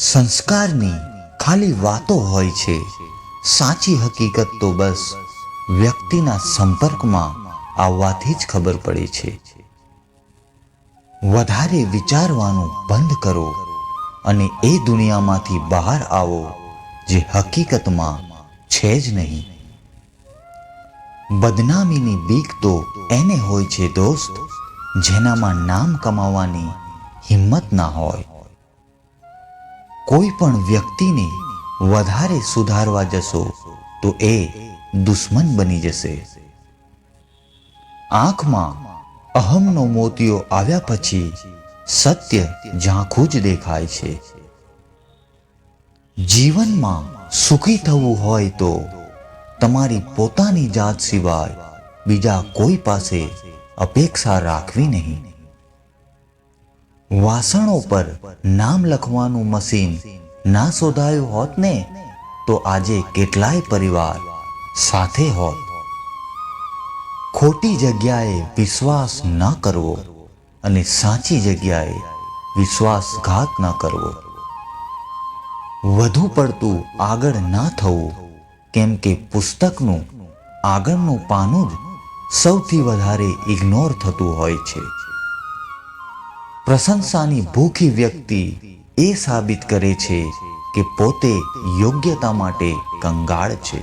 સંસ્કારની ખાલી વાતો હોય છે. સાચી હકીકત તો બસ વ્યક્તિના સંપર્કમાં આવવાથી જ ખબર પડે છે. વધારે વિચારવાનું બંધ કરો અને એ દુનિયામાંથી બહાર આવો જે હકીકતમાં છે જ નહીં. બદનામીની બીક તો એને હોય છે દોસ્ત, જેનામાં નામ કમાવાની હિંમત ના હોય. કોઈ પણ વ્યક્તિને વધારે સુધારવા જશો, તો એ દુશ્મન બની જશે. આંખમાં અહમનો મોતિયો આવ્યા પછી સત્ય ઝાંખું જ દેખાય છે. જીવનમાં સુખી થવું હોય તો તમારી પોતાની જાત સિવાય બીજા કોઈ પાસે અપેક્ષા રાખવી નહીં. વાસણો પર નામ લખવાનું મશીન ના શોધાયું હોત ને, તો આજે કેટલાય પરિવાર સાથે હોત. ખોટી જગ્યાએ વિશ્વાસ ન કરવો અને સાચી જગ્યાએ વિશ્વાસઘાત ન કરવો. વધુ પડતું આગળ ના થવું, કેમ કે પુસ્તકનું આગળનું પાનું જ સૌથી વધારે ઇગ્નોર થતું હોય છે. પ્રશંસાની ભૂખી વ્યક્તિ એ સાબિત કરે છે કે પોતે યોગ્યતા માટે કંગાળ છે.